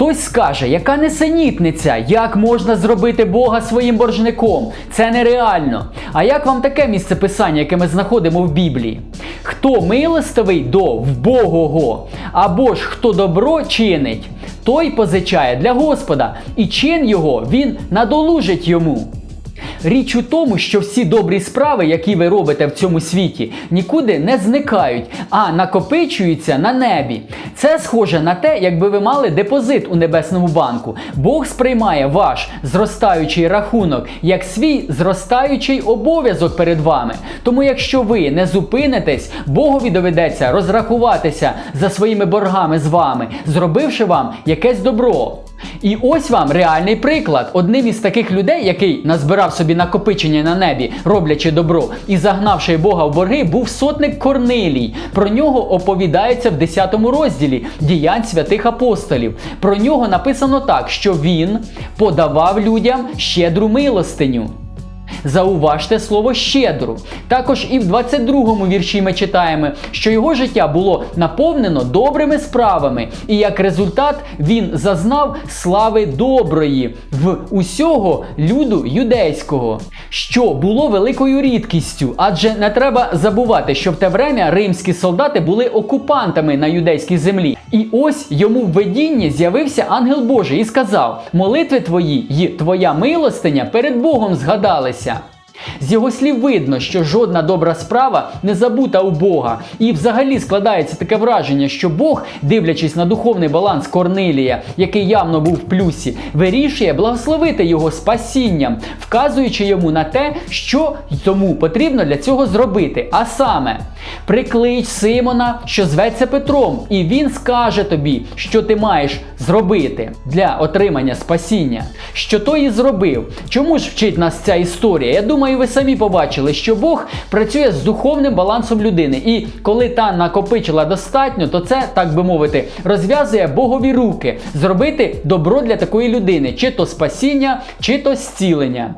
Хтось скаже, яка несенітниця, як можна зробити Бога своїм боржником? Це нереально. А як вам таке місце писання, яке ми знаходимо в Біблії? Хто милостивий до вбогого, або ж хто добро чинить, той позичає для Господа, і чин його він надолужить йому. Річ у тому, що всі добрі справи, які ви робите в цьому світі, нікуди не зникають, а накопичуються на небі. Це схоже на те, якби ви мали депозит у небесному банку. Бог сприймає ваш зростаючий рахунок як свій зростаючий обов'язок перед вами. Тому, якщо ви не зупинитесь, Богові доведеться розрахуватися за своїми боргами з вами, зробивши вам якесь добро. І ось вам реальний приклад. Одним із таких людей, який назбирав собі накопичення на небі, роблячи добро і загнавши Бога в борги, був сотник Корнилій. Про нього оповідається в 10 розділі діянь святих апостолів. Про нього написано так, що він подавав людям щедру милостиню. Зауважте слово щедру. Також і в 22-му вірші ми читаємо, що його життя було наповнено добрими справами, і як результат він зазнав слави доброї в усього люду юдейського, що було великою рідкістю. Адже не треба забувати, що в те время римські солдати були окупантами на юдейській землі. І ось йому в видінні з'явився ангел Божий і сказав: Молитви твої й твоя милостиня перед Богом згадалися. З його слів видно, що жодна добра справа не забута у Бога. І взагалі складається таке враження, що Бог, дивлячись на духовний баланс Корнилія, який явно був в плюсі, вирішує благословити його спасінням, вказуючи йому на те, що тому потрібно для цього зробити. А саме, приклич Симона, що зветься Петром, і він скаже тобі, що ти маєш зробити для отримання спасіння. Що той і зробив. Чому ж вчить нас ця історія? Я думаю, ви самі побачили, що Бог працює з духовним балансом людини. І коли та накопичила достатньо, то це, так би мовити, розв'язує Богові руки зробити добро для такої людини, чи то спасіння, чи то зцілення.